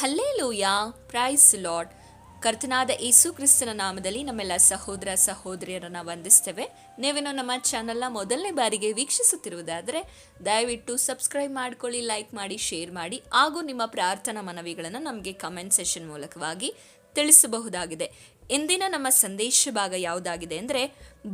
Hallelujah. Price lord ಕರ್ತನಾದ ಯೇಸು ಕ್ರಿಸ್ತನ ನಾಮದಲ್ಲಿ ನಮ್ಮೆಲ್ಲ ಸಹೋದರ ಸಹೋದರಿಯರನ್ನ ವಂದಿಸ್ತೇವೆ. ನೀವೇನೋ ನಮ್ಮ ಚಾನಲ್ನ ಮೊದಲನೇ ಬಾರಿಗೆ ವೀಕ್ಷಿಸುತ್ತಿರುವುದಾದರೆ, ದಯವಿಟ್ಟು ಸಬ್ಸ್ಕ್ರೈಬ್ ಮಾಡ್ಕೊಳ್ಳಿ ಲೈಕ್ ಮಾಡಿ ಶೇರ್ ಮಾಡಿ, ಹಾಗೂ ನಿಮ್ಮ ಪ್ರಾರ್ಥನಾ ಮನವಿಗಳನ್ನು ನಮಗೆ ಕಮೆಂಟ್ ಸೆಷನ್ ಮೂಲಕವಾಗಿ ತಿಳಿಸಬಹುದಾಗಿದೆ. ಇಂದಿನ ನಮ್ಮ ಸಂದೇಶ ಭಾಗ ಯಾವುದಾಗಿದೆ ಅಂದರೆ,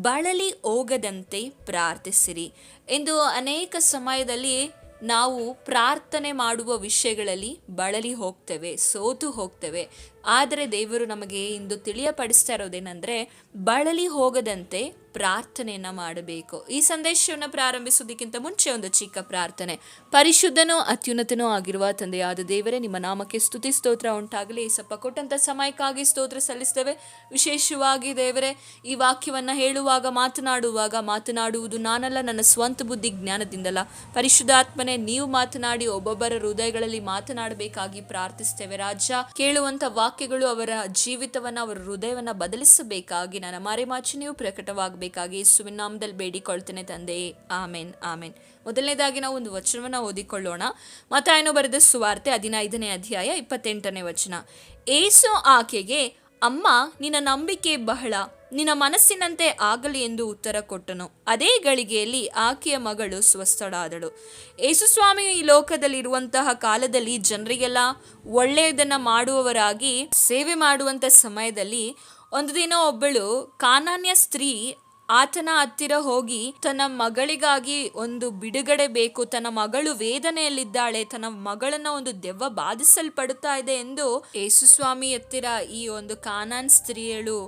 ಬಳಲಿ ಹೋಗದಂತೆ ಪ್ರಾರ್ಥಿಸಿರಿ. ಎಂದು ಅನೇಕ ಸಮಯದಲ್ಲಿ ನಾವು ಪ್ರಾರ್ಥನೆ ಮಾಡುವ ವಿಷಯಗಳಲ್ಲಿ ಬಳಲಿ ಹೋಗ್ತೇವೆ ಸೋತು ಹೋಗ್ತೇವೆ. ಆದರೆ ದೇವರು ನಮಗೆ ಇಂದು ತಿಳಿಯಪಡಿಸ್ತಾ ಇರೋದೇನೆಂದರೆ, ಬಳಲಿ ಹೋಗದಂತೆ ಪ್ರಾರ್ಥನೆಯನ್ನು ಮಾಡಬೇಕು. ಈ ಸಂದೇಶವನ್ನು ಪ್ರಾರಂಭಿಸೋದಕ್ಕಿಂತ ಮುಂಚೆ ಒಂದು ಚಿಕ್ಕ ಪ್ರಾರ್ಥನೆ. ಪರಿಶುದ್ಧನೂ ಅತ್ಯುನ್ನತನೂ ಆಗಿರುವ ತಂದೆಯಾದ ದೇವರೇ, ನಿಮ್ಮ ನಾಮಕ್ಕೆ ಸ್ತುತಿ, ಸ್ತೋತ್ರ ಉಂಟಾಗಲಿ. ಸ್ವಲ್ಪ ಕೊಟ್ಟಂಥ ಸಮಯಕ್ಕಾಗಿ ಸ್ತೋತ್ರ ಸಲ್ಲಿಸ್ತೇವೆ ವಿಶೇಷವಾಗಿ ದೇವರೇ, ಈ ವಾಕ್ಯವನ್ನು ಹೇಳುವಾಗ, ಮಾತನಾಡುವಾಗ, ಮಾತನಾಡುವುದು ನಾನಲ್ಲ, ನನ್ನ ಸ್ವಂತ ಬುದ್ಧಿ ಜ್ಞಾನದಿಂದಲ್ಲ. ಪರಿಶುದ್ಧಾತ್ಮನೆ, ನೀವು ಮಾತನಾಡಿ ಒಬ್ಬೊಬ್ಬರ ಹೃದಯಗಳಲ್ಲಿ ಮಾತನಾಡಬೇಕಾಗಿ ಪ್ರಾರ್ಥಿಸ್ತೇವೆ ರಾಜ, ಕೇಳುವಂತ ವಾಕ್ಯಗಳು ಅವರ ಜೀವಿತವನ್ನು, ಅವರ ಹೃದಯವನ್ನು ಬದಲಿಸಬೇಕಾಗಿ, ನನ್ನ ಮರೆಮಾಚನೆಯು ಪ್ರಕಟವಾಗಬೇಕಾಗಿ ಸುವಿನಾಮದಲ್ಲಿ ಬೇಡಿಕೊಳ್ತೇನೆ ತಂದೆ. ಆಮೇನ್ ಆಮೇನ್. ಮೊದಲನೇದಾಗಿ ನಾವು ಒಂದು ವಚನವನ್ನು ಓದಿಕೊಳ್ಳೋಣ. ಮತ್ತಾಯನು ಬರೆದ ಸುವಾರ್ತೆ ಹದಿನೈದನೇ ಅಧ್ಯಾಯ ಇಪ್ಪತ್ತೆಂಟನೇ ವಚನ. ಏಸು ಆಕೆಗೆ ಅಮ್ಮ, ನಿನ್ನ ನಂಬಿಕೆ ಬಹಳ, ನಿನ್ನ ಮನಸ್ಸಿನಂತೆ ಆಗಲಿ ಎಂದು ಉತ್ತರ ಕೊಟ್ಟನು. ಅದೇ ಗಳಿಗೆಯಲ್ಲಿ ಆಕೆಯ ಮಗಳು ಸ್ವಸ್ಥಳಾದಳು. ಯೇಸುಸ್ವಾಮಿಯು ಈ ಲೋಕದಲ್ಲಿರುವಂತಹ ಕಾಲದಲ್ಲಿ ಜನರಿಗೆಲ್ಲ ಒಳ್ಳೆಯದನ್ನ ಮಾಡುವವರಾಗಿ, ಸೇವೆ ಮಾಡುವಂತ ಸಮಯದಲ್ಲಿ ಒಂದು ದಿನ ಒಬ್ಬಳು ಕಾನಾನ್ಯ ಸ್ತ್ರೀ ಆತನ ಹತ್ತಿರ ಹೋಗಿ ತನ್ನ ಮಗಳಿಗಾಗಿ ಒಂದು ಬಿಡುಗಡೆ ಬೇಕು, ತನ್ನ ಮಗಳು ವೇದನೆಯಲ್ಲಿದ್ದಾಳೆ, ತನ್ನ ಮಗಳನ್ನ ಒಂದು ದೆವ್ವ ಬಾಧಿಸಲ್ಪಡುತ್ತಾ ಇದೆ ಎಂದು ಯೇಸುಸ್ವಾಮಿ ಹತ್ತಿರ ಈ ಒಂದು ಕಾನಾನ್ ಸ್ತ್ರೀಯಳು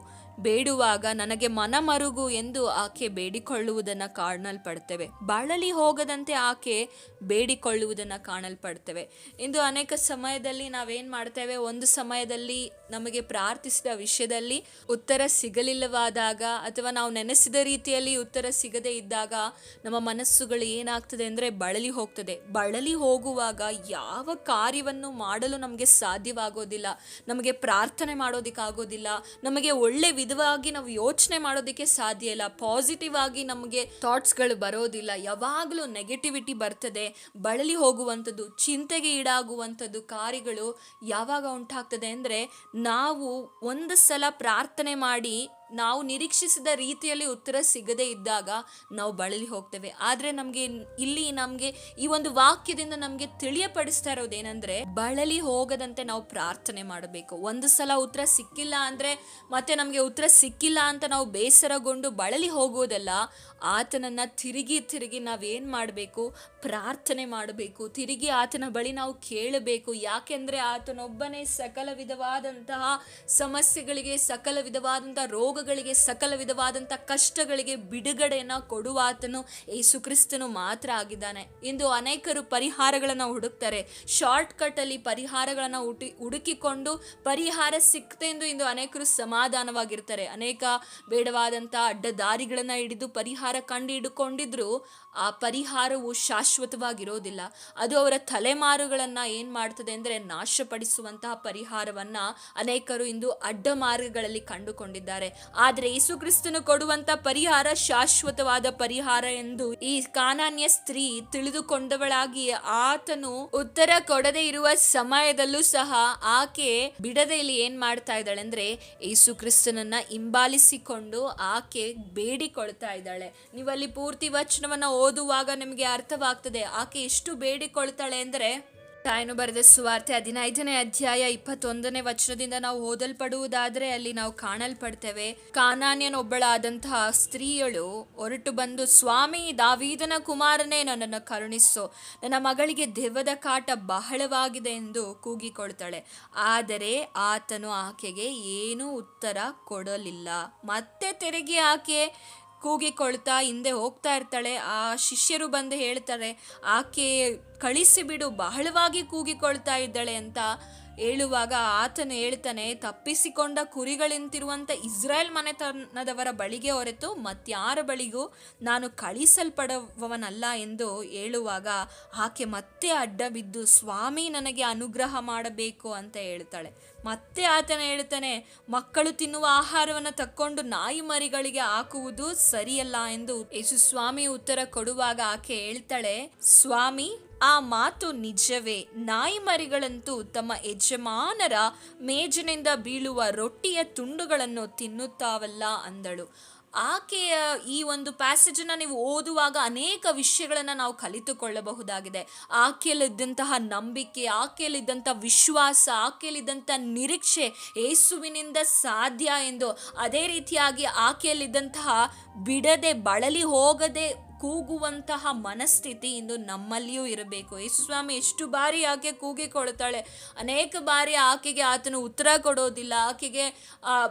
ಬೇಡುವಾಗ ನನಗೆ ಮನಮರುಗು ಎಂದು ಆಕೆ ಬೇಡಿಕೊಳ್ಳುವುದನ್ನ ಕಾಣಲ್ಪಡ್ತೇವೆ. ಬಾಳಲಿ ಹೋಗದಂತೆ ಆಕೆ ಬೇಡಿಕೊಳ್ಳುವುದನ್ನ ಕಾಣಲ್ಪಡ್ತೇವೆ. ಇಂದು ಅನೇಕ ಸಮಯದಲ್ಲಿ ನಾವೇನು ಮಾಡ್ತೇವೆ? ಒಂದು ಸಮಯದಲ್ಲಿ ನಮಗೆ ಪ್ರಾರ್ಥಿಸಿದ ವಿಷಯದಲ್ಲಿ ಉತ್ತರ ಸಿಗಲಿಲ್ಲವಾದಾಗ ಅಥವಾ ನಾವು ನೆನೆಸಿದ ರೀತಿಯಲ್ಲಿ ಉತ್ತರ ಸಿಗದೇ ಇದ್ದಾಗ ನಮ್ಮ ಮನಸ್ಸುಗಳು ಏನಾಗ್ತದೆ ಅಂದರೆ ಬಳಲಿ ಹೋಗ್ತದೆ. ಬಳಲಿ ಹೋಗುವಾಗ ಯಾವ ಕಾರ್ಯವನ್ನು ಮಾಡಲು ನಮಗೆ ಸಾಧ್ಯವಾಗೋದಿಲ್ಲ. ನಮಗೆ ಪ್ರಾರ್ಥನೆ ಮಾಡೋದಕ್ಕಾಗೋದಿಲ್ಲ. ನಮಗೆ ಒಳ್ಳೆ ವಿಧವಾಗಿ ನಾವು ಯೋಚನೆ ಮಾಡೋದಕ್ಕೆ ಸಾಧ್ಯ ಇಲ್ಲ. ಪಾಸಿಟಿವ್ ಆಗಿ ನಮಗೆ ಥಾಟ್ಸ್ಗಳು ಬರೋದಿಲ್ಲ. ಯಾವಾಗಲೂ ನೆಗೆಟಿವಿಟಿ ಬರ್ತದೆ. ಬಳಲಿ ಹೋಗುವಂಥದ್ದು, ಚಿಂತೆಗೆ ಈಡಾಗುವಂಥದ್ದು ಕಾರ್ಯಗಳು ಯಾವಾಗ ಉಂಟಾಗ್ತದೆ ಅಂದರೆ ನಾವು ಒಂದು ಸಲ ಪ್ರಾರ್ಥನೆ ಮಾಡಿ ನಾವು ನಿರೀಕ್ಷಿಸಿದ ರೀತಿಯಲ್ಲಿ ಉತ್ತರ ಸಿಗದೇ ಇದ್ದಾಗ ನಾವು ಬಳಲಿ ಹೋಗ್ತೇವೆ. ಆದರೆ ನಮಗೆ ಇಲ್ಲಿ ನಮಗೆ ಈ ಒಂದು ವಾಕ್ಯದಿಂದ ನಮಗೆ ತಿಳಿಯಪಡಿಸ್ತಾ ಇರೋದೇನೆಂದರೆ ಬಳಲಿ ಹೋಗದಂತೆ ನಾವು ಪ್ರಾರ್ಥನೆ ಮಾಡಬೇಕು. ಒಂದು ಸಲ ಉತ್ತರ ಸಿಕ್ಕಿಲ್ಲ ಅಂದರೆ ಮತ್ತೆ ನಮಗೆ ಉತ್ತರ ಸಿಕ್ಕಿಲ್ಲ ಅಂತ ನಾವು ಬೇಸರಗೊಂಡು ಬಳಲಿ ಹೋಗೋದಲ್ಲ ಆತನನ್ನ ತಿರುಗಿ ತಿರುಗಿ ನಾವೇನು ಮಾಡಬೇಕು? ಪ್ರಾರ್ಥನೆ ಮಾಡಬೇಕು. ತಿರುಗಿ ಆತನ ಬಳಿ ನಾವು ಕೇಳಬೇಕು. ಯಾಕೆಂದರೆ ಆತನೊಬ್ಬನೇ ಸಕಲ ವಿಧವಾದಂತಹ ಸಮಸ್ಯೆಗಳಿಗೆ ಸಕಲ ವಿಧವಾದಂತಹ ರೋಗಗಳಿಗೆ ಸಕಲ ವಿಧವಾದಂಥ ಕಷ್ಟಗಳಿಗೆ ಬಿಡುಗಡೆಯನ್ನು ಕೊಡುವಾತನು ಯೇಸು ಕ್ರಿಸ್ತನು ಮಾತ್ರ ಆಗಿದ್ದಾನೆ. ಇಂದು ಅನೇಕರು ಪರಿಹಾರಗಳನ್ನು ಹುಡುಕ್ತಾರೆ. ಶಾರ್ಟ್ ಕಟ್ ಅಲ್ಲಿ ಪರಿಹಾರಗಳನ್ನು ಹುಟಿ ಹುಡುಕಿಕೊಂಡು ಪರಿಹಾರ ಸಿಕ್ತೆ ಎಂದು ಇಂದು ಅನೇಕರು ಸಮಾಧಾನವಾಗಿರ್ತಾರೆ. ಅನೇಕ ಬೇಡವಾದಂಥ ಅಡ್ಡ ದಾರಿಗಳನ್ನು ಹಿಡಿದು ಪರಿಹಾರ ಕಂಡು ಹಿಡ್ಕೊಂಡಿದ್ರು ಆ ಪರಿಹಾರವು ಶಾಶ್ವತವಾಗಿರೋದಿಲ್ಲ. ಅದು ಅವರ ತಲೆಮಾರುಗಳನ್ನು ಏನು ಮಾಡ್ತದೆ ಅಂದರೆ ನಾಶಪಡಿಸುವಂತಹ ಪರಿಹಾರವನ್ನು ಅನೇಕರು ಇಂದು ಅಡ್ಡ ಮಾರ್ಗಗಳಲ್ಲಿ ಕಂಡುಕೊಂಡಿದ್ದಾರೆ. ಆದರೆ ಯೇಸು ಕ್ರಿಸ್ತನು ಕೊಡುವಂತ ಪರಿಹಾರ ಶಾಶ್ವತವಾದ ಪರಿಹಾರ ಎಂದು ಈ ಕಾನಾನ್ಯ ಸ್ತ್ರೀ ತಿಳಿದುಕೊಂಡವಳಾಗಿ ಆತನು ಉತ್ತರ ಕೊಡದೆ ಇರುವ ಸಮಯದಲ್ಲೂ ಸಹ ಆಕೆ ಬಿಡದೆ ಇಲ್ಲಿ ಏನ್ ಮಾಡ್ತಾ ಇದ್ದಾಳೆ ಅಂದ್ರೆ ಯೇಸು ಕ್ರಿಸ್ತನನ್ನ ಹಿಂಬಾಲಿಸಿಕೊಂಡು ಆಕೆ ಬೇಡಿಕೊಳ್ತಾ ಇದ್ದಾಳೆ. ನೀವಲ್ಲಿ ಪೂರ್ತಿ ವಚನವನ್ನ ಓದುವಾಗ ನಿಮಗೆ ಅರ್ಥವಾಗ್ತದೆ, ಆಕೆ ಎಷ್ಟು ಬೇಡಿಕೊಳ್ತಾಳೆ ಅಂದ್ರೆ ತಾಯನು ಬರೆದ ಸುವಾರ್ತೆ ಹದಿನೈದನೇ ಅಧ್ಯಾಯ ಇಪ್ಪತ್ತೊಂದನೇ ವಚನದಿಂದ ನಾವು ಓದಲ್ಪಡುವುದಾದ್ರೆ ಅಲ್ಲಿ ನಾವು ಕಾಣಲ್ಪಡ್ತೇವೆ. ಕಾನಾನ್ಯನೊಬ್ಬಳಾದಂತಹ ಸ್ತ್ರೀಯಳು ಹೊರಟು ಬಂದು, ಸ್ವಾಮಿ, ದಾವೀದನ ಕುಮಾರನೇ, ನನ್ನನ್ನು ಕರುಣಿಸು. ನನ್ನ ಮಗಳಿಗೆ ದೆವ್ವದ ಕಾಟ ಬಹಳವಾಗಿದೆ ಎಂದು ಕೂಗಿಕೊಳ್ತಾಳೆ. ಆದರೆ ಆತನು ಆಕೆಗೆ ಏನೂ ಉತ್ತರ ಕೊಡಲಿಲ್ಲ. ಮತ್ತೆ ತಿರುಗಿ ಆಕೆ ಕೂಗಿಕೊಳ್ತಾ ಹಿಂದೆ ಹೋಗ್ತಾ ಇರ್ತಾಳೆ. ಆ ಶಿಷ್ಯರು ಬಂದು ಹೇಳ್ತಾರೆ ಆಕೆ ಕಳಿಸಿಬಿಡು ಬಹಳವಾಗಿ ಕೂಗಿಕೊಳ್ತಾ ಇದ್ದಾಳೆ ಅಂತ. ಹೇಳುವಾಗ ಆತನು ಹೇಳ್ತಾನೆ, ತಪ್ಪಿಸಿಕೊಂಡ ಕುರಿಗಳಿಂತಿರುವಂಥ ಇಸ್ರಾಯೇಲ್ ಮನೆತನದವರ ಬಳಿಗೆ ಹೊರತು ಮತ್ಯಾರ ಬಳಿಗೂ ನಾನು ಕಳಿಸಲ್ಪಡುವವನಲ್ಲ ಎಂದು ಹೇಳುವಾಗ ಆಕೆ ಮತ್ತೆ ಅಡ್ಡ ಬಿದ್ದು ಸ್ವಾಮಿ, ನನಗೆ ಅನುಗ್ರಹ ಮಾಡಬೇಕು ಅಂತ ಹೇಳ್ತಾಳೆ. ಮತ್ತೆ ಆತನ ಹೇಳ್ತಾನೆ, ಮಕ್ಕಳು ತಿನ್ನುವ ಆಹಾರವನ್ನು ತಕ್ಕೊಂಡು ನಾಯಿ ಮರಿಗಳಿಗೆ ಹಾಕುವುದು ಸರಿಯಲ್ಲ ಎಂದು ಯೇಸು ಸ್ವಾಮಿ ಉತ್ತರ ಕೊಡುವಾಗ ಆಕೆ ಹೇಳ್ತಾಳೆ, ಸ್ವಾಮಿ ಆ ಮಾತು ನಿಜವೇ. ನಾಯಿ ಮರಿಗಳಂತೂ ತಮ್ಮ ಯಜಮಾನರ ಮೇಜಿನಿಂದ ಬೀಳುವ ರೊಟ್ಟಿಯ ತುಂಡುಗಳನ್ನು ತಿನ್ನುತ್ತಾವಲ್ಲ ಅಂದಳು. ಆಕೆಯ ಈ ಒಂದು ಪ್ಯಾಸೇಜನ್ನು ನೀವು ಓದುವಾಗ ಅನೇಕ ವಿಷಯಗಳನ್ನು ನಾವು ಕಲಿತುಕೊಳ್ಳಬಹುದಾಗಿದೆ. ಆಕೆಯಲ್ಲಿದ್ದಂತಹ ನಂಬಿಕೆ, ಆಕೆಯಲ್ಲಿದ್ದಂಥ ವಿಶ್ವಾಸ, ಆಕೆಯಲ್ಲಿದ್ದಂಥ ನಿರೀಕ್ಷೆ ಏಸುವಿನಿಂದ ಸಾಧ್ಯ ಎಂದು ಅದೇ ರೀತಿಯಾಗಿ ಆಕೆಯಲ್ಲಿದ್ದಂತಹ ಬಿಡದೆ, ಬಳಲಿ ಹೋಗದೆ ಕೂಗುವಂತಹ ಮನಸ್ಥಿತಿ ಇಂದು ನಮ್ಮಲ್ಲಿಯೂ ಇರಬೇಕು. ಯೇಸು ಸ್ವಾಮಿ ಎಷ್ಟು ಬಾರಿ ಆಕೆ ಕೂಗಿಕೊಳ್ತಾಳೆ ಅನೇಕ ಬಾರಿ ಆಕೆಗೆ ಆತನು ಉತ್ತರ ಕೊಡೋದಿಲ್ಲ. ಆಕೆಗೆ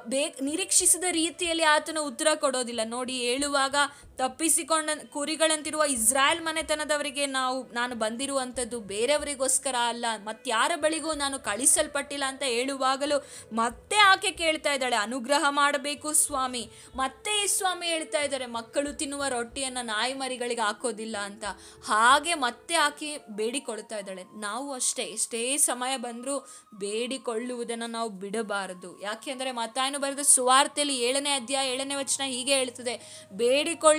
ಬೇ ನಿರೀಕ್ಷಿಸಿದ ರೀತಿಯಲ್ಲಿ ಆತನು ಉತ್ತರ ಕೊಡೋದಿಲ್ಲ. ನೋಡಿ ಹೇಳುವಾಗ ತಪ್ಪಿಸಿಕೊಂಡ ಕುರಿಗಳಂತಿರುವ ಇಸ್ರಾಯೇಲ್ ಮನೆತನದವರಿಗೆ ನಾವು, ನಾನು ಬಂದಿರುವಂಥದ್ದು ಬೇರೆಯವರಿಗೋಸ್ಕರ ಅಲ್ಲ, ಮತ್ತಾರ ಬಳಿಗೂ ನಾನು ಕಳಿಸಲ್ಪಟ್ಟಿಲ್ಲ ಅಂತ ಹೇಳುವಾಗಲೂ ಮತ್ತೆ ಆಕೆ ಕೇಳ್ತಾ ಇದ್ದಾಳೆ, ಅನುಗ್ರಹ ಮಾಡಬೇಕು ಸ್ವಾಮಿ. ಮತ್ತೆ ಈ ಸ್ವಾಮಿ ಹೇಳ್ತಾ ಇದ್ದಾರೆ, ಮಕ್ಕಳು ತಿನ್ನುವ ರೊಟ್ಟಿಯನ್ನು ನಾಯಿ ಮರಿಗಳಿಗೆ ಹಾಕೋದಿಲ್ಲ ಅಂತ. ಹಾಗೆ ಮತ್ತೆ ಆಕೆ ಬೇಡಿಕೊಳ್ತಾ ಇದ್ದಾಳೆ, ನಾವು ಅಷ್ಟೇ, ಎಷ್ಟೇ ಸಮಯ ಬಂದರೂ ಬೇಡಿಕೊಳ್ಳುವುದನ್ನು ನಾವು ಬಿಡಬಾರದು. ಯಾಕೆಂದರೆ ಮತ್ತಾಯನು ಬರೆದ ಸುವಾರ್ತೆಯಲ್ಲಿ ಏಳನೇ ಅಧ್ಯಾಯ ಏಳನೇ ವಚನ ಹೀಗೆ ಹೇಳ್ತದೆ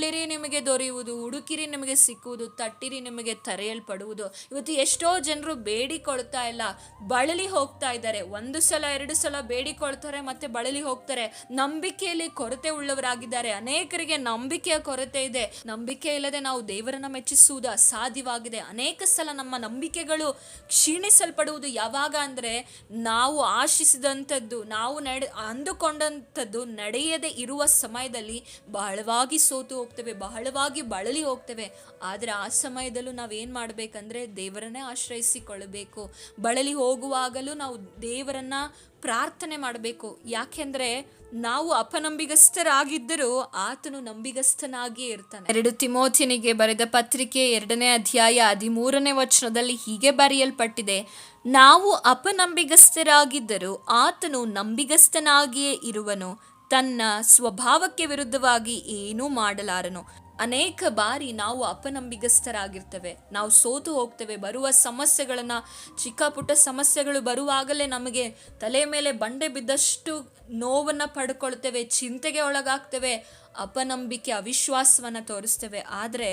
ಬೇಡಿಕೊಳ್ಳಿರಿ ನಿಮಗೆ ದೊರೆಯುವುದು, ಹುಡುಕಿರಿ ನಿಮಗೆ ಸಿಕ್ಕುವುದು, ತಟ್ಟಿರಿ ನಿಮಗೆ ತರೆಯಲ್ಪಡುವುದು. ಇವತ್ತು ಎಷ್ಟೋ ಜನರು ಬೇಡಿಕೊಳ್ತಾ ಇಲ್ಲ. ಬಳಲಿ ಹೋಗ್ತಾ ಇದ್ದಾರೆ. ಒಂದು ಸಲ, ಎರಡು ಸಲ ಬೇಡಿಕೊಳ್ತಾರೆ ಮತ್ತೆ ಬಳಲಿ ಹೋಗ್ತಾರೆ. ನಂಬಿಕೆಯಲ್ಲಿ ಕೊರತೆ ಉಳ್ಳವರಾಗಿದ್ದಾರೆ. ಅನೇಕರಿಗೆ ನಂಬಿಕೆಯ ಕೊರತೆ ಇದೆ. ನಂಬಿಕೆ ಇಲ್ಲದೆ ನಾವು ದೇವರನ್ನ ಮೆಚ್ಚಿಸುವುದು ಅಸಾಧ್ಯವಾಗಿದೆ. ಅನೇಕ ಸಲ ನಮ್ಮ ನಂಬಿಕೆಗಳು ಕ್ಷೀಣಿಸಲ್ಪಡುವುದು ಯಾವಾಗ ಅಂದ್ರೆ ನಾವು ಆಶಿಸಿದಂಥದ್ದು, ನಾವು ನಡೆ ಅಂದುಕೊಂಡಂಥದ್ದು ನಡೆಯದೆ ಇರುವ ಸಮಯದಲ್ಲಿ ಬಹಳವಾಗಿ ಸೋತು ಹೋಗ್ತೇವೆ, ಬಹಳವಾಗಿ ಬಳಲಿ ಹೋಗ್ತೇವೆ. ಆದರೆ ಆ ಸಮಯದಲ್ಲೂ ನಾವೇನು ಮಾಡಬೇಕಂದ್ರೆ ದೇವರನ್ನೇ ಆಶ್ರಯಿಸಿಕೊಳ್ಳಬೇಕು. ಬಳಲಿ ಹೋಗುವಾಗಲೂ ನಾವು ದೇವರನ್ನ ಪ್ರಾರ್ಥನೆ ಮಾಡಬೇಕು. ಯಾಕೆಂದ್ರೆ ನಾವು ಅಪನಂಬಿಗಸ್ಥರಾಗಿದ್ದರೂ ಆತನು ನಂಬಿಗಸ್ಥನಾಗಿಯೇ ಇರ್ತಾನೆ. ಎರಡು ತಿಮೋಥಿನಿಗೆ ಬರೆದ ಪತ್ರಿಕೆ ಎರಡನೇ ಅಧ್ಯಾಯ ಹದಿಮೂರನೇ ವಚನದಲ್ಲಿ ಹೀಗೆ ಬರೆಯಲ್ಪಟ್ಟಿದೆ, ನಾವು ಅಪನಂಬಿಗಸ್ಥರಾಗಿದ್ದರೂ ಆತನು ನಂಬಿಗಸ್ಥನಾಗಿಯೇ ಇರುವನು. ತನ್ನ ಸ್ವಭಾವಕ್ಕೆ ವಿರುದ್ಧವಾಗಿ ಏನೂ ಮಾಡಲಾರನು. ಅನೇಕ ಬಾರಿ ನಾವು ಅಪನಂಬಿಗಸ್ಥರಾಗಿರ್ತೇವೆ. ನಾವು ಸೋತು ಹೋಗ್ತೇವೆ. ಬರುವ ಸಮಸ್ಯೆಗಳನ್ನು ಚಿಕ್ಕ ಪುಟ್ಟ ಸಮಸ್ಯೆಗಳು ಬರುವಾಗಲೇ ನಮಗೆ ತಲೆ ಮೇಲೆ ಬಂಡೆ ಬಿದ್ದಷ್ಟು ನೋವನ್ನು ಪಡ್ಕೊಳ್ತೇವೆ, ಚಿಂತೆಗೆ ಒಳಗಾಗ್ತೇವೆ, ಅಪನಂಬಿಕೆ, ಅವಿಶ್ವಾಸವನ್ನು ತೋರಿಸ್ತೇವೆ. ಆದರೆ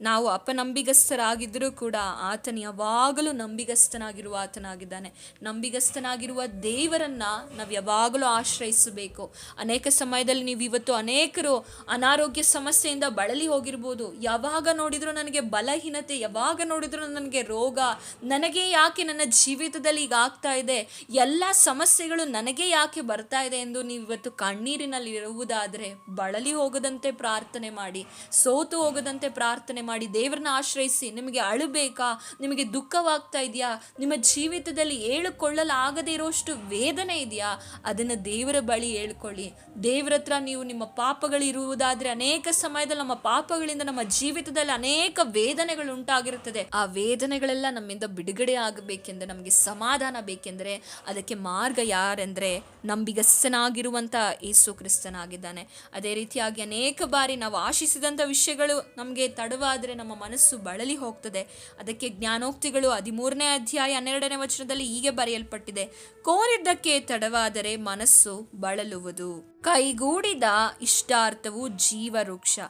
ನಾವು ಅಪನಂಬಿಗಸ್ಥರಾಗಿದ್ದರೂ ಕೂಡ ಆತನ ಯಾವಾಗಲೂ ನಂಬಿಗಸ್ತನಾಗಿರುವ ಆತನಾಗಿದ್ದಾನೆ. ನಂಬಿಗಸ್ತನಾಗಿರುವ ದೇವರನ್ನ ನಾವು ಯಾವಾಗಲೂ ಆಶ್ರಯಿಸಬೇಕು. ಅನೇಕ ಸಮಯದಲ್ಲಿ ನೀವು ಇವತ್ತು ಅನೇಕರು ಅನಾರೋಗ್ಯ ಸಮಸ್ಯೆಯಿಂದ ಬಳಲಿ ಹೋಗಿರ್ಬೋದು. ಯಾವಾಗ ನೋಡಿದ್ರು ನನಗೆ ಬಲಹೀನತೆ, ಯಾವಾಗ ನೋಡಿದ್ರು ನನಗೆ ರೋಗ, ನನಗೆ ಯಾಕೆ ನನ್ನ ಜೀವಿತದಲ್ಲಿ ಈಗ ಆಗ್ತಾ ಇದೆ? ಎಲ್ಲ ಸಮಸ್ಯೆಗಳು ನನಗೆ ಯಾಕೆ ಬರ್ತಾ ಇದೆ ಎಂದು ನೀವು ಇವತ್ತು ಕಣ್ಣೀರಿನಲ್ಲಿ ಇರುವುದಾದರೆ ಬಳಲಿ ಹೋಗದಂತೆ ಪ್ರಾರ್ಥನೆ ಮಾಡಿ, ಸೋತು ಹೋಗದಂತೆ ಪ್ರಾರ್ಥನೆ ಮಾಡಿ ದೇವರನ್ನ ಆಶ್ರಯಿಸಿ ನಿಮಗೆ ಅಳಬೇಕಾ? ನಿಮಗೆ ದುಃಖವಾಗ್ತಾ ಇದೆಯಾ? ನಿಮ್ಮ ಜೀವಿತದಲ್ಲಿ ಹೇಳಿಕೊಳ್ಳಲಾಗದೇ ಇರೋಷ್ಟು ವೇದನೆ ಇದೆಯಾ? ಅದನ್ನು ದೇವರ ಬಳಿ ಹೇಳ್ಕೊಳ್ಳಿ. ದೇವರ ಹತ್ರ ನೀವು ನಿಮ್ಮ ಪಾಪಗಳಿರುವುದಾದ್ರೆ ಅನೇಕ ಸಮಯದಲ್ಲಿ ನಮ್ಮ ಪಾಪಗಳಿಂದ ನಮ್ಮ ಜೀವಿತದಲ್ಲಿ ಅನೇಕ ವೇದನೆಗಳು ಉಂಟಾಗಿರುತ್ತದೆ. ಆ ವೇದನೆಗಳೆಲ್ಲ ನಮ್ಮಿಂದ ಬಿಡುಗಡೆ ಆಗಬೇಕೆಂದ್ರೆ ನಮಗೆ ಸಮಾಧಾನ ಬೇಕೆಂದರೆ ಅದಕ್ಕೆ ಮಾರ್ಗ ಯಾರೆಂದರೆ ನಂಬಿಗಸ್ಸನಾಗಿರುವಂಥ ಯೇಸು ಕ್ರಿಸ್ತನಾಗಿದ್ದಾನೆ. ಅದೇ ರೀತಿಯಾಗಿ ಅನೇಕ ಬಾರಿ ನಾವು ಆಶಿಸಿದಂಥ ವಿಷಯಗಳು ನಮಗೆ ತಡವಾದರೆ ನಮ್ಮ ಮನಸ್ಸು ಬಳಲಿ ಹೋಗ್ತದೆ. ಅದಕ್ಕೆ ಜ್ಞಾನೋಕ್ತಿಗಳು ಹದಿಮೂರನೇ ಅಧ್ಯಾಯ ಹನ್ನೆರಡನೇ ವಚನದಲ್ಲಿ ಹೀಗೆ ಬರೆಯಲ್ಪಟ್ಟಿದೆ. ಕೋರಿದ್ದಕ್ಕೆ ತಡವಾದರೆ ಮನಸ್ಸು ಬಳಲುವುದು. ಕೈಗೂಡಿದ ಇಷ್ಟಾರ್ಥವು ಜೀವವೃಕ್ಷ.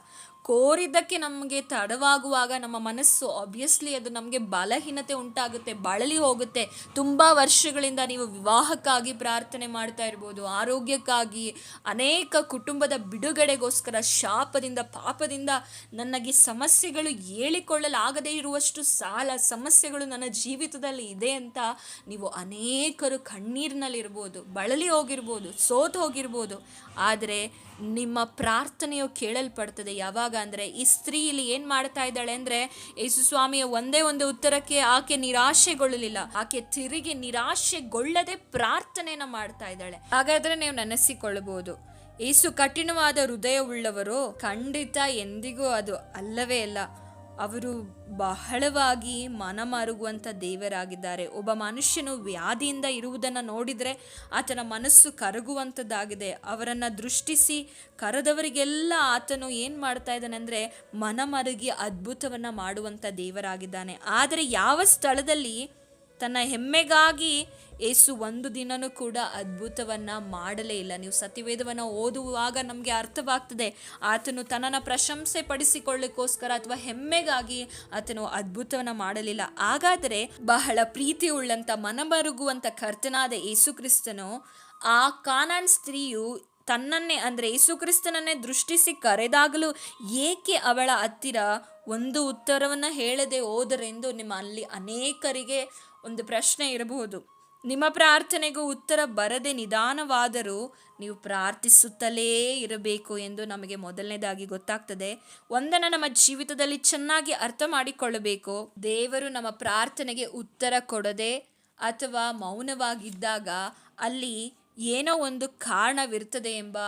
ಕೋರಿದ್ದಕ್ಕೆ ನಮಗೆ ತಡವಾಗುವಾಗ ನಮ್ಮ ಮನಸ್ಸು ಆಬ್ವಿಯಸ್ಲಿ ಅದು ನಮಗೆ ಬಲಹೀನತೆ ಉಂಟಾಗುತ್ತೆ, ಬಳಲಿ ಹೋಗುತ್ತೆ. ತುಂಬ ವರ್ಷಗಳಿಂದ ನೀವು ವಿವಾಹಕ್ಕಾಗಿ ಪ್ರಾರ್ಥನೆ ಮಾಡ್ತಾ ಇರ್ಬೋದು. ಆರೋಗ್ಯಕ್ಕಾಗಿ ಅನೇಕ ಕುಟುಂಬದ ಬಿಡುಗಡೆಗೋಸ್ಕರ, ಶಾಪದಿಂದ, ಪಾಪದಿಂದ ನನಗೆ ಸಮಸ್ಯೆಗಳು ಹೇಳಿಕೊಳ್ಳಲಾಗದೇ ಇರುವಷ್ಟು ಸಾಲ, ಸಮಸ್ಯೆಗಳು ನನ್ನ ಜೀವಿತದಲ್ಲಿ ಇದೆ ಅಂತ ನೀವು ಅನೇಕರು ಕಣ್ಣೀರಿನಲ್ಲಿರ್ಬೋದು. ಬಳಲಿ ಹೋಗಿರ್ಬೋದು, ಸೋತು ಹೋಗಿರ್ಬೋದು. ಆದರೆ ನಿಮ್ಮ ಪ್ರಾರ್ಥನೆಯು ಕೇಳಲ್ಪಡ್ತದೆ. ಯಾವಾಗ ಅಂದರೆ ಈ ಸ್ತ್ರೀ ಇಲ್ಲಿ ಏನು ಮಾಡ್ತಾ ಇದ್ದಾಳೆ ಅಂದರೆ ಯೇಸು ಸ್ವಾಮಿಯ ಒಂದೇ ಒಂದು ಉತ್ತರಕ್ಕೆ ಆಕೆ ನಿರಾಶೆಗೊಳ್ಳಲಿಲ್ಲ. ಆಕೆ ತಿರುಗಿ ನಿರಾಶೆಗೊಳ್ಳದೆ ಪ್ರಾರ್ಥನೆಯನ್ನ ಮಾಡ್ತಾ ಇದ್ದಾಳೆ. ಹಾಗಾದರೆ ನೀವು ನೆನೆಸಿಕೊಳ್ಳಬಹುದು. ಏಸು ಕಠಿಣವಾದ ಹೃದಯವುಳ್ಳವರು ಖಂಡಿತ ಎಂದಿಗೂ ಅದು ಅಲ್ಲವೇ ಅಲ್ಲ. ಅವರು ಬಹಳವಾಗಿ ಮನಮರುಗುವಂಥ ದೇವರಾಗಿದ್ದಾರೆ. ಒಬ್ಬ ಮನುಷ್ಯನು ವ್ಯಾಧಿಯಿಂದ ಇರುವುದನ್ನು ನೋಡಿದರೆ ಆತನ ಮನಸ್ಸು ಕರಗುವಂಥದ್ದಾಗಿದೆ ಅವರನ್ನು ದೃಷ್ಟಿಸಿ ಕರೆದವರಿಗೆಲ್ಲ ಆತನು ಏನು ಮಾಡ್ತಾ ಇದ್ದಾನೆ ಅಂದರೆ ಮನಮರುಗಿ ಅದ್ಭುತವನ್ನು ಮಾಡುವಂಥ ದೇವರಾಗಿದ್ದಾನೆ. ಆದರೆ ಯಾವ ಸ್ಥಳದಲ್ಲಿ ತನ್ನ ಹೆಮ್ಮೆಗಾಗಿ ಏಸು ಒಂದು ದಿನನೂ ಕೂಡ ಅದ್ಭುತವನ್ನ ಮಾಡಲೇ ಇಲ್ಲ. ನೀವು ಸತಿವೇದವನ್ನು ಓದುವಾಗ ನಮಗೆ ಅರ್ಥವಾಗ್ತದೆ, ಆತನು ತನ್ನನ್ನು ಪ್ರಶಂಸೆ ಪಡಿಸಿಕೊಳ್ಳಿಕ್ಕೋಸ್ಕರ ಅಥವಾ ಹೆಮ್ಮೆಗಾಗಿ ಆತನು ಅದ್ಭುತವನ್ನು ಮಾಡಲಿಲ್ಲ. ಹಾಗಾದರೆ ಬಹಳ ಪ್ರೀತಿ ಉಳ್ಳಂತ ಮನಬರುಗುವಂತ ಕರ್ತನಾದ ಯೇಸು ಕ್ರಿಸ್ತನು ಆ ಕಾನಾನ್ ಸ್ತ್ರೀಯು ತನ್ನನ್ನೇ, ಅಂದರೆ ಯೇಸು ಕ್ರಿಸ್ತನನ್ನೇ ದೃಷ್ಟಿಸಿ ಕರೆದಾಗಲೂ ಏಕೆ ಅವಳ ಹತ್ತಿರ ಒಂದು ಉತ್ತರವನ್ನು ಹೇಳದೆ ಹೋದರೆಂದು ನಿಮ್ಮ ಅಲ್ಲಿ ಅನೇಕರಿಗೆ ಒಂದು ಪ್ರಶ್ನೆ ಇರಬಹುದು. ನಿಮ್ಮ ಪ್ರಾರ್ಥನೆಗೂ ಉತ್ತರ ಬರದೆ ನಿಧಾನವಾದರೂ ನೀವು ಪ್ರಾರ್ಥಿಸುತ್ತಲೇ ಇರಬೇಕು ಎಂದು ನಮಗೆ ಮೊದಲನೇದಾಗಿ ಗೊತ್ತಾಗ್ತದೆ. ಒಂದನ್ನು ನಮ್ಮ ಜೀವಿತದಲ್ಲಿ ಚೆನ್ನಾಗಿ ಅರ್ಥ ಮಾಡಿಕೊಳ್ಳಬೇಕು. ದೇವರು ನಮ್ಮ ಪ್ರಾರ್ಥನೆಗೆ ಉತ್ತರ ಕೊಡದೆ ಅಥವಾ ಮೌನವಾಗಿದ್ದಾಗ ಅಲ್ಲಿ ಏನೋ ಒಂದು ಕಾರಣವಿರ್ತದೆ ಎಂಬ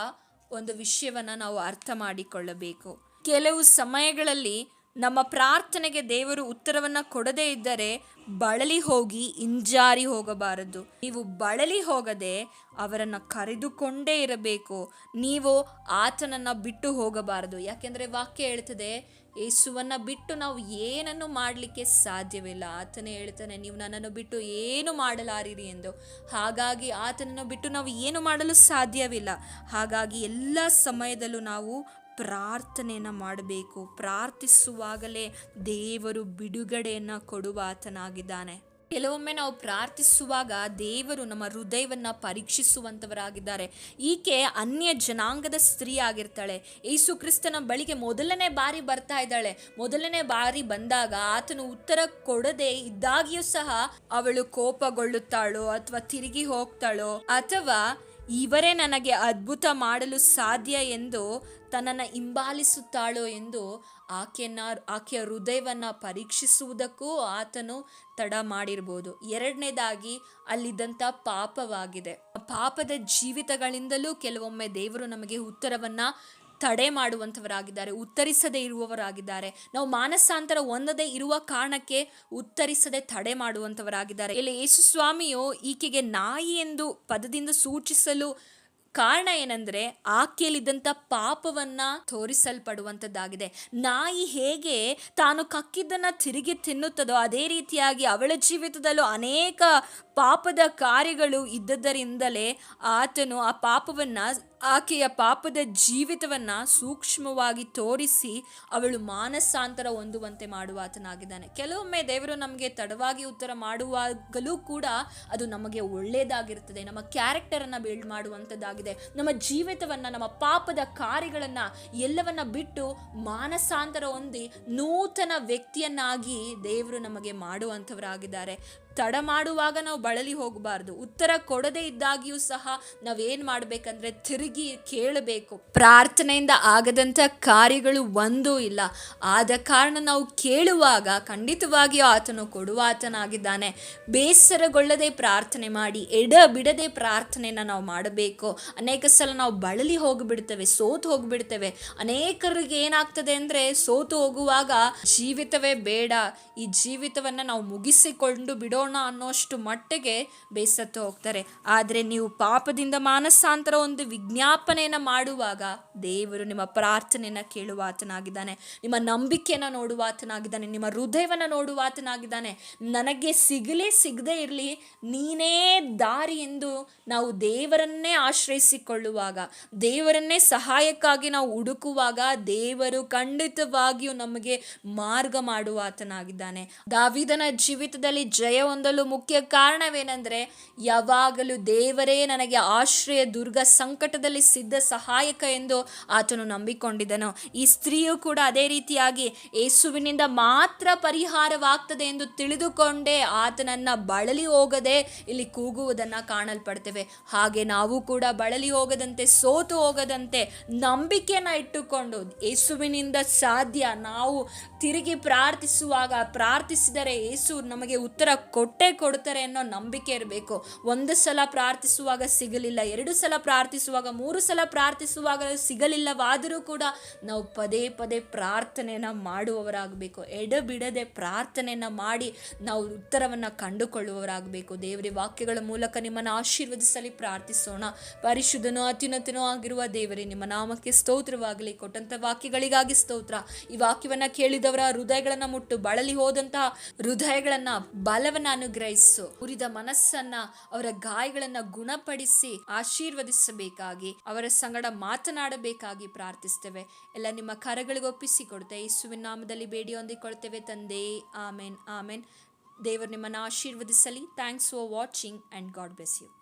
ಒಂದು ವಿಷಯವನ್ನು ನಾವು ಅರ್ಥ ಮಾಡಿಕೊಳ್ಳಬೇಕು. ಕೆಲವು ಸಮಯಗಳಲ್ಲಿ ನಮ್ಮ ಪ್ರಾರ್ಥನೆಗೆ ದೇವರು ಉತ್ತರವನ್ನು ಕೊಡದೇ ಇದ್ದರೆ ಬಳಲಿ ಹೋಗಿ ಹಿಂಜಾರಿ ಹೋಗಬಾರದು. ನೀವು ಬಳಲಿ ಹೋಗದೆ ಅವರನ್ನು ಕರೆದುಕೊಂಡೇ ಇರಬೇಕು. ನೀವು ಆತನನ್ನು ಬಿಟ್ಟು ಹೋಗಬಾರದು. ಯಾಕೆಂದರೆ ವಾಕ್ಯ ಹೇಳ್ತದೆ, ಯೇಸುವನ್ನ ಬಿಟ್ಟು ನಾವು ಏನನ್ನು ಮಾಡಲಿಕ್ಕೆ ಸಾಧ್ಯವಿಲ್ಲ. ಆತನೇ ಹೇಳ್ತಾನೆ, ನೀವು ನನ್ನನ್ನು ಬಿಟ್ಟು ಏನು ಮಾಡಲಾರಿರಿ? ಎಂದು. ಹಾಗಾಗಿ ಆತನನ್ನು ಬಿಟ್ಟು ನಾವು ಏನು ಮಾಡಲು ಸಾಧ್ಯವಿಲ್ಲ. ಹಾಗಾಗಿ ಎಲ್ಲ ಸಮಯದಲ್ಲೂ ನಾವು ಪ್ರಾರ್ಥನೆಯನ್ನು ಮಾಡಬೇಕು. ಪ್ರಾರ್ಥಿಸುವಾಗಲೇ ದೇವರು ಬಿಡುಗಡೆಯನ್ನು ಕೊಡುವ ಆತನಾಗಿದ್ದಾನೆ ಕೆಲವೊಮ್ಮೆ ನಾವು ಪ್ರಾರ್ಥಿಸುವಾಗ ದೇವರು ನಮ್ಮ ಹೃದಯವನ್ನು ಪರೀಕ್ಷಿಸುವಂಥವರಾಗಿದ್ದಾರೆ ಈಕೆ ಅನ್ಯ ಜನಾಂಗದ ಸ್ತ್ರೀ ಆಗಿರ್ತಾಳೆ ಯೇಸು ಕ್ರಿಸ್ತನ ಬಳಿಗೆ ಮೊದಲನೇ ಬಾರಿ ಬರ್ತಾ ಇದ್ದಾಳೆ. ಮೊದಲನೇ ಬಾರಿ ಬಂದಾಗ ಆತನು ಉತ್ತರ ಕೊಡದೆ ಇದ್ದಾಗಿಯೂ ಸಹ ಅವಳು ಕೋಪಗೊಳ್ಳುತ್ತಾಳೋ ಅಥವಾ ತಿರುಗಿ ಹೋಗ್ತಾಳೋ ಅಥವಾ ಇವರೇ ನನಗೆ ಅದ್ಭುತ ಮಾಡಲು ಸಾಧ್ಯ ಎಂದು ತನ್ನನ್ನು ಹಿಂಬಾಲಿಸುತ್ತಾಳೋ ಎಂದು ಆಕೆಯನ್ನ ಆಕೆಯ ಹೃದಯವನ್ನು ಪರೀಕ್ಷಿಸುವುದಕ್ಕೂ ಆತನು ತಡ ಮಾಡಿರ್ಬೋದು. ಎರಡನೇದಾಗಿ ಅಲ್ಲಿದ್ದಂಥ ಪಾಪವಾಗಿದೆ. ಪಾಪದ ಜೀವಿತಗಳಿಂದಲೂ ಕೆಲವೊಮ್ಮೆ ದೇವರು ನಮಗೆ ಉತ್ತರವನ್ನು ತಡೆ ಮಾಡುವಂಥವರಾಗಿದ್ದಾರೆ, ಉತ್ತರಿಸದೇ ಇರುವವರಾಗಿದ್ದಾರೆ. ನಾವು ಮಾನಸಾಂತರ ಹೊಂದದೇ ಇರುವ ಕಾರಣಕ್ಕೆ ಉತ್ತರಿಸದೆ ತಡೆ ಮಾಡುವಂಥವರಾಗಿದ್ದಾರೆ. ಇಲ್ಲಿ ಯೇಸು ಸ್ವಾಮಿಯು ಈಕೆಗೆ ನಾಯಿ ಎಂದು ಪದದಿಂದ ಸೂಚಿಸಲು ಕಾರಣ ಏನಂದ್ರೆ ಆಕೆಯಲ್ಲಿದ್ದಂಥ ಪಾಪವನ್ನ ತೋರಿಸಲ್ಪಡುವಂಥದ್ದಾಗಿದೆ. ನಾಯಿ ಹೇಗೆ ತಾನು ಕಕ್ಕಿದ್ದನ್ನ ತಿರುಗಿ ತಿನ್ನುತ್ತದೋ ಅದೇ ರೀತಿಯಾಗಿ ಅವಳ ಜೀವಿತದಲ್ಲೂ ಅನೇಕ ಪಾಪದ ಕಾರ್ಯಗಳು ಇದ್ದದರಿಂದಲೇ ಆತನು ಆ ಪಾಪವನ್ನ ಆಕೆಯ ಪಾಪದ ಜೀವಿತವನ್ನ ಸೂಕ್ಷ್ಮವಾಗಿ ತೋರಿಸಿ ಅವಳು ಮಾನಸಾಂತರ ಹೊಂದುವಂತೆ ಮಾಡುವ ಆತನಾಗಿದ್ದಾನೆ ಕೆಲವೊಮ್ಮೆ ದೇವರು ನಮಗೆ ತಡವಾಗಿ ಉತ್ತರ ಮಾಡುವಾಗಲೂ ಕೂಡ ಅದು ನಮಗೆ ಒಳ್ಳೆಯದಾಗಿರ್ತದೆ ನಮ್ಮ ಕ್ಯಾರೆಕ್ಟರನ್ನು ಬಿಲ್ಡ್ ಮಾಡುವಂಥದ್ದಾಗಿದೆ ನಮ್ಮ ಜೀವಿತವನ್ನು, ನಮ್ಮ ಪಾಪದ ಕಾರ್ಯಗಳನ್ನು ಎಲ್ಲವನ್ನ ಬಿಟ್ಟು ಮಾನಸಾಂತರ ಹೊಂದಿ ನೂತನ ವ್ಯಕ್ತಿಯನ್ನಾಗಿ ದೇವರು ನಮಗೆ ಮಾಡುವಂಥವರಾಗಿದ್ದಾರೆ. ತಡ ಮಾಡುವಾಗ ನಾವು ಬಳಲಿ ಹೋಗಬಾರ್ದು. ಉತ್ತರ ಕೊಡದೇ ಇದ್ದಾಗಿಯೂ ಸಹ ನಾವೇನು ಮಾಡಬೇಕಂದ್ರೆ ತಿರುಗಿ ಕೇಳಬೇಕು. ಪ್ರಾರ್ಥನೆಯಿಂದ ಆಗದಂಥ ಕಾರ್ಯಗಳು ಒಂದೂ ಇಲ್ಲ. ಆದ ಕಾರಣ ನಾವು ಕೇಳುವಾಗ ಖಂಡಿತವಾಗಿಯೂ ಆತನು ಕೊಡುವ ಆತನಾಗಿದ್ದಾನೆ ಬೇಸರಗೊಳ್ಳದೆ ಪ್ರಾರ್ಥನೆ ಮಾಡಿ ಎಡ ಬಿಡದೆ ಪ್ರಾರ್ಥನೆಯನ್ನು ನಾವು ಮಾಡಬೇಕು. ಅನೇಕ ಸಲ ನಾವು ಬಳಲಿ ಹೋಗಿಬಿಡ್ತೇವೆ, ಸೋತು ಹೋಗಿಬಿಡ್ತೇವೆ. ಅನೇಕರಿಗೆ ಏನಾಗ್ತದೆ ಅಂದರೆ ಸೋತು ಹೋಗುವಾಗ ಜೀವಿತವೇ ಬೇಡ. ಈ ಜೀವಿತವನ್ನು ನಾವು ಮುಗಿಸಿಕೊಂಡು ಬಿಡೋಣ ಅನ್ನೋಷ್ಟು ಮಟ್ಟಿಗೆ ಬೇಸತ್ತು ಹೋಗ್ತಾರೆ. ಆದರೆ ನೀವು ಪಾಪದಿಂದ ಮಾನಸಾಂತರ ಒಂದು ವಿಜ್ಞಾಪನೆಯನ್ನು ಮಾಡುವಾಗ ದೇವರು ನಿಮ್ಮ ಪ್ರಾರ್ಥನೆಯನ್ನು ಕೇಳುವ ಆತನಾಗಿದ್ದಾನೆ. ನಿಮ್ಮ ನಂಬಿಕೆಯನ್ನು ನೋಡುವ ಆತನಾಗಿದ್ದಾನೆ. ನಿಮ್ಮ ಹೃದಯವನ್ನು ನೋಡುವ ಆತನಾಗಿದ್ದಾನೆ. ನನಗೆ ಸಿಗಲೇ ಸಿಗದೇ ಇರಲಿ, ನೀನೇ ದಾರಿ ಎಂದು ನಾವು ದೇವರನ್ನೇ ಆಶ್ರಯಿಸಿಕೊಳ್ಳುವಾಗ, ದೇವರನ್ನೇ ಸಹಾಯಕ್ಕಾಗಿ ನಾವು ಹುಡುಕುವಾಗ ದೇವರು ಖಂಡಿತವಾಗಿಯೂ ನಮಗೆ ಮಾರ್ಗ ಮಾಡುವ ಆತನಾಗಿದ್ದಾನೆ. ದಾವಿದನ ಜೀವಿತದಲ್ಲಿ ಜಯ ಹೊಂದಲು ಮುಖ್ಯ ಕಾರಣವೇನೆಂದರೆ, ಯಾವಾಗಲೂ ದೇವರೇ ನನಗೆ ಆಶ್ರಯ ದುರ್ಗ ಸಂಕಟದಲ್ಲಿ ಸಿದ್ಧ ಸಹಾಯಕ ಎಂದು ಆತನು ನಂಬಿಕೊಂಡಿದ್ದನು. ಈ ಸ್ತ್ರೀಯು ಕೂಡ ಅದೇ ರೀತಿಯಾಗಿ ಯೇಸುವಿನಿಂದ ಮಾತ್ರ ಪರಿಹಾರವಾಗ್ತದೆ ಎಂದು ತಿಳಿದುಕೊಂಡೇ ಆತನನ್ನ ಬಳಲಿ ಹೋಗದೆ ಇಲ್ಲಿ ಕೂಗುವುದನ್ನು ಕಾಣಲ್ಪಡ್ತೇವೆ. ಹಾಗೆ ನಾವು ಕೂಡ ಬಳಲಿ ಹೋಗದಂತೆ, ಸೋತು ಹೋಗದಂತೆ ನಂಬಿಕೆಯನ್ನು ಇಟ್ಟುಕೊಂಡು ಯೇಸುವಿನಿಂದ ಸಾಧ್ಯ ನಾವು ತಿರುಗಿ ಪ್ರಾರ್ಥಿಸುವಾಗ, ಪ್ರಾರ್ಥಿಸಿದರೆ ಯೇಸು ನಮಗೆ ಉತ್ತರ ಕೊಟ್ಟೇ ಕೊಡ್ತಾರೆ ಅನ್ನೋ ನಂಬಿಕೆ ಇರಬೇಕು. ಒಂದು ಸಲ ಪ್ರಾರ್ಥಿಸುವಾಗ ಸಿಗಲಿಲ್ಲ, ಎರಡು ಸಲ ಪ್ರಾರ್ಥಿಸುವಾಗ, ಮೂರು ಸಲ ಪ್ರಾರ್ಥಿಸುವಾಗ ಸಿಗಲಿಲ್ಲವಾದರೂ ಕೂಡ ನಾವು ಪದೇ ಪದೇ ಪ್ರಾರ್ಥನೆಯನ್ನು ಮಾಡುವವರಾಗಬೇಕು. ಎಡಬಿಡದೆ ಪ್ರಾರ್ಥನೆಯನ್ನು ಮಾಡಿ ನಾವು ಉತ್ತರವನ್ನು ಕಂಡುಕೊಳ್ಳುವವರಾಗಬೇಕು. ದೇವರ, ವಾಕ್ಯಗಳ ಮೂಲಕ ನಿಮ್ಮನ್ನು ಆಶೀರ್ವದಿಸಲಿ ಪ್ರಾರ್ಥಿಸೋಣ. ಪರಿಶುದ್ಧನೂ ಅತ್ಯುನ್ನತನೂ ಆಗಿರುವ ದೇವರೇ, ನಿಮ್ಮ ನಾಮಕ್ಕೆ ಸ್ತೋತ್ರವಾಗಲಿ. ಕೊಟ್ಟಂಥ ವಾಕ್ಯಗಳಿಗಾಗಿ ಸ್ತೋತ್ರ. ಈ ವಾಕ್ಯವನ್ನ ಕೇಳಿದವರ ಹೃದಯಗಳನ್ನು ಮುಟ್ಟು, ಬಳಲಿ ಹೋದಂತಹ ಹೃದಯಗಳನ್ನು, ಬಲವನ್ನ ಅನುಗ್ರಹಿಸು ಉರಿದ ಮನಸ್ಸನ್ನ, ಅವರ ಗಾಯಗಳನ್ನ ಗುಣಪಡಿಸಿ ಆಶೀರ್ವದಿಸಬೇಕಾಗಿ, ಅವರ ಸಂಗಡ ಮಾತನಾಡಬೇಕಾಗಿ ಪ್ರಾರ್ಥಿಸ್ತೇವೆ ಎಲ್ಲ ನಿಮ್ಮ ಕರಗಳಿಗೆ ಒಪ್ಪಿಸಿ ಕೊಡ್ತೇವೆ ಯೇಸುವಿನ ನಾಮದಲ್ಲಿ ಬೇಡಿ ಹೊಂದಿಕೊಳ್ತೇವೆ ತಂದೆ. ಆಮೇನ್ ಆಮೇನ್. ದೇವರು ನಿಮ್ಮನ್ನು ಆಶೀರ್ವದಿಸಲಿ. Thanks for watching and God bless you